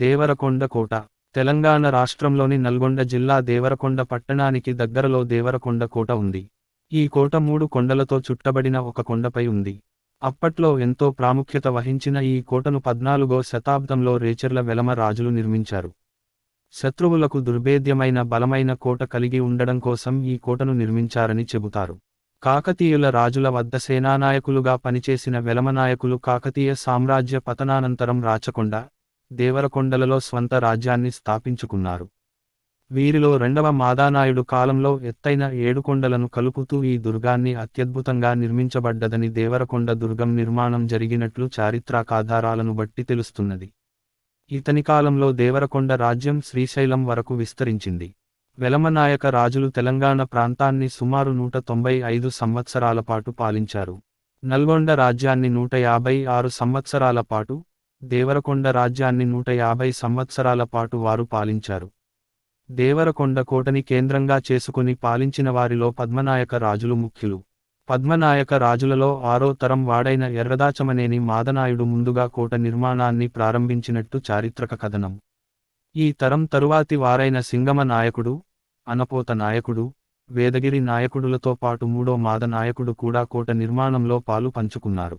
దేవరకొండ కోట తెలంగాణ రాష్ట్రంలోని నల్గొండ జిల్లా దేవరకొండ పట్టణానికి దగ్గరలో దేవరకొండ కోట ఉంది. ఈ కోట మూడు కొండలతో చుట్టబడిన ఒక కొండపై ఉంది. అప్పట్లో ఎంతో ప్రాముఖ్యత వహించిన ఈ కోటను పద్నాలుగో శతాబ్దంలో రేచర్ల వెలమ రాజులు నిర్మించారు. శత్రువులకు దుర్భేద్యమైన బలమైన కోట కలిగి ఉండడం కోసం ఈ కోటను నిర్మించారని చెబుతారు. కాకతీయుల రాజుల వద్ద సేనానాయకులుగా పనిచేసిన వెలమనాయకులు కాకతీయ సామ్రాజ్య పతనానంతరం రాచకొండ దేవరకొండలలో స్వంత రాజ్యాన్ని స్థాపించుకున్నారు. వీరిలో రెండవ మాదానాయుడు కాలంలో ఎత్తైన ఏడుకొండలను కలుపుతూ ఈ దుర్గాన్ని అత్యద్భుతంగా నిర్మించబడ్డదని దేవరకొండ దుర్గం నిర్మాణం జరిగినట్లు చారిత్రకాధారాలను బట్టి తెలుస్తున్నది. ఇతని కాలంలో దేవరకొండ రాజ్యం శ్రీశైలం వరకు విస్తరించింది. వెలమనాయక రాజులు తెలంగాణ ప్రాంతాన్ని సుమారు నూట తొంభై ఐదు సంవత్సరాల పాటు పాలించారు. నల్గొండ రాజ్యాన్ని నూట యాభై ఆరు సంవత్సరాల పాటు దేవరకొండ రాజ్యాన్ని నూట యాభై సంవత్సరాల పాటు వారు పాలించారు. దేవరకొండ కోటని కేంద్రంగా చేసుకుని పాలించిన వారిలో పద్మనాయక రాజులు ముఖ్యులు. పద్మనాయక రాజులలో ఆరో తరం వాడైన ఎర్రదాచమనేని మాదనాయుడు ముందుగా కోట నిర్మాణాన్ని ప్రారంభించినట్టు చారిత్రక కథనం. ఈ తరం తరువాతి వారైన సింగమ నాయకుడు అనపోత నాయకుడు వేదగిరి నాయకుడులతో పాటు మూడో మాద నాయకుడు కూడా కోట నిర్మాణంలో పాలు పంచుకున్నారు.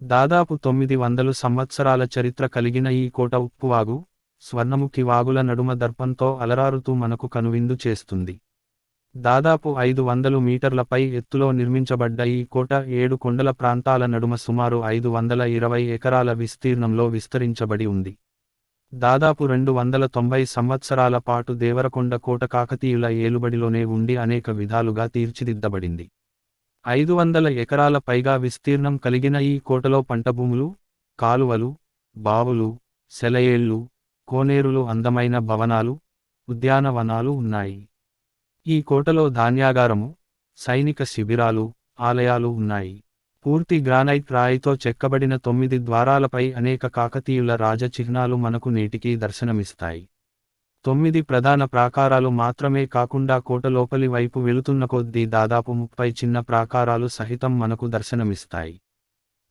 దాదాపు తొమ్మిది వందలు సంవత్సరాల చరిత్ర కలిగిన ఈ కోట ఉప్పువాగు స్వర్ణముఖి వాగుల నడుమ దర్పంతో అలరారుతూ మనకు కనువిందు చేస్తుంది. దాదాపు ఐదు వందలు మీటర్లపై ఎత్తులో నిర్మించబడ్డ ఈ కోట ఏడు కొండల ప్రాంతాల నడుమ సుమారు ఐదు వందల ఇరవై ఎకరాల విస్తీర్ణంలో విస్తరించబడి ఉంది. దాదాపు రెండు వందల తొంభై సంవత్సరాల పాటు దేవరకొండ కోట కాకతీయుల ఏలుబడిలోనే ఉండి అనేక విధాలుగా తీర్చిదిద్దబడింది. ఐదు వందల ఎకరాల పైగా విస్తీర్ణం కలిగిన ఈ కోటలో పంటభూములు కాలువలు బావులు సెలయేళ్ళు కోనేరులు అందమైన భవనాలు ఉద్యానవనాలు ఉన్నాయి. ఈ కోటలో ధాన్యాగారము సైనిక శిబిరాలు ఆలయాలు ఉన్నాయి. పూర్తి గ్రానైట్ రాయితో చెక్కబడిన తొమ్మిది ద్వారాలపై అనేక కాకతీయుల రాజచిహ్నాలు మనకు నేటికీ దర్శనమిస్తాయి. తొమ్మిది ప్రధాన ప్రాకారాలు మాత్రమే కాకుండా కోట లోపలి వైపు వెళుతున్న కొద్దీ దాదాపు ముప్పై చిన్న ప్రాకారాలు సహితం మనకు దర్శనమిస్తాయి.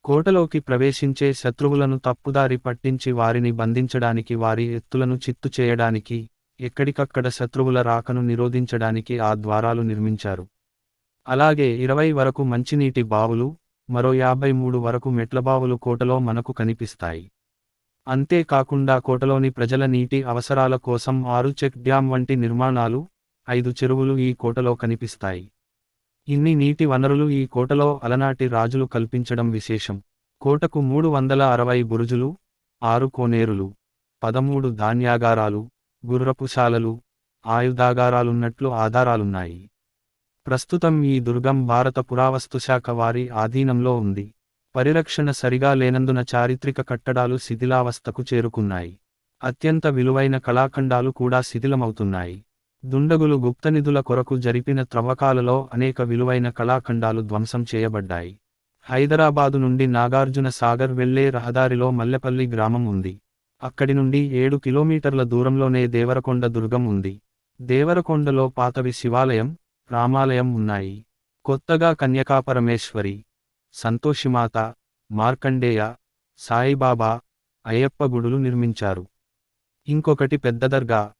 కోటలోకి ప్రవేశించే శత్రువులను తప్పుదారి పట్టించి వారిని బంధించడానికి వారి ఎత్తులను చిత్తు చేయడానికి ఎక్కడికక్కడ శత్రువుల రాకను నిరోధించడానికి ఆ ద్వారాలు నిర్మించారు. అలాగే ఇరవై వరకు మంచినీటి బావులు మరో యాభై మూడు వరకు మెట్లబావులు కోటలో మనకు కనిపిస్తాయి. అంతేకాకుండా కోటలోని ప్రజల నీటి అవసరాల కోసం ఆరు చెక్ డ్యాం వంటి నిర్మాణాలు ఐదు చెరువులు ఈ కోటలో కనిపిస్తాయి. ఇన్ని నీటి వనరులు ఈ కోటలో అలనాటి రాజులు కల్పించడం విశేషం. కోటకు మూడు వందల అరవై బురుజులు ఆరు కోనేరులు పదమూడు ధాన్యాగారాలు గుర్రపుశాలలు ఆయుధాగారాలున్నట్లు ఆధారాలున్నాయి. ప్రస్తుతం ఈ దుర్గం భారత పురావస్తు శాఖ వారి ఆధీనంలో ఉంది. పరిరక్షణ సరిగా లేనందున చారిత్రక కట్టడాలు శిథిలావస్థకు చేరుకున్నాయి. అత్యంత విలువైన కళాఖండాలు కూడా శిథిలమవుతున్నాయి. దుండగులు గుప్తనిధుల కొరకు జరిపిన త్రవ్వకాలలో అనేక విలువైన కళాఖండాలు ధ్వంసం చేయబడ్డాయి. హైదరాబాదు నుండి నాగార్జున సాగర్ వెళ్ళే రహదారిలో మల్లెపల్లి గ్రామం ఉంది. అక్కడి నుండి ఏడు కిలోమీటర్ల దూరంలోనే దేవరకొండ దుర్గం ఉంది. దేవరకొండలో పాతవి శివాలయం రామాలయం ఉన్నాయి. కొత్తగా కన్యకాపరమేశ్వరి సంతోషిమాత మార్కండేయ సాయిబాబా అయ్యప్ప గుడులు నిర్మించారు. ఇంకొకటి పెద్ద దర్గా.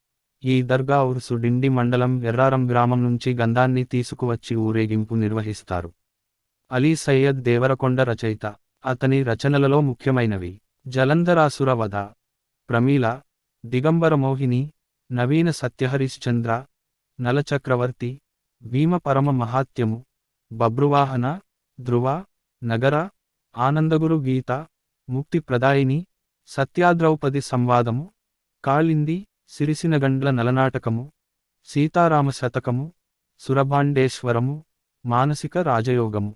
ఈ దర్గా ఉరుసు డిండి మండలం ఎర్రారం గ్రామం నుంచి గంధాన్ని తీసుకువచ్చి ఊరేగింపు నిర్వహిస్తారు. అలీ సయ్యద్ దేవరకొండ రచయిత. అతని రచనలలో ముఖ్యమైనవి. జలంధరాసుర వధ ప్రమీల దిగంబర మోహిని నవీన సత్యహరిశ్చంద్ర నలచక్రవర్తి భీమ పరమ మహాత్యము బబ్రువాహన ధ్రువ నగర ఆనందగురు గీత ముక్తి ప్రదాయిని సత్యాద్రౌపది సంవాదము కాళింది సిరిసినగండ్ల నలనాటకము సీతారామ శతకము సురభాండేశ్వరము మానసిక రాజయోగము.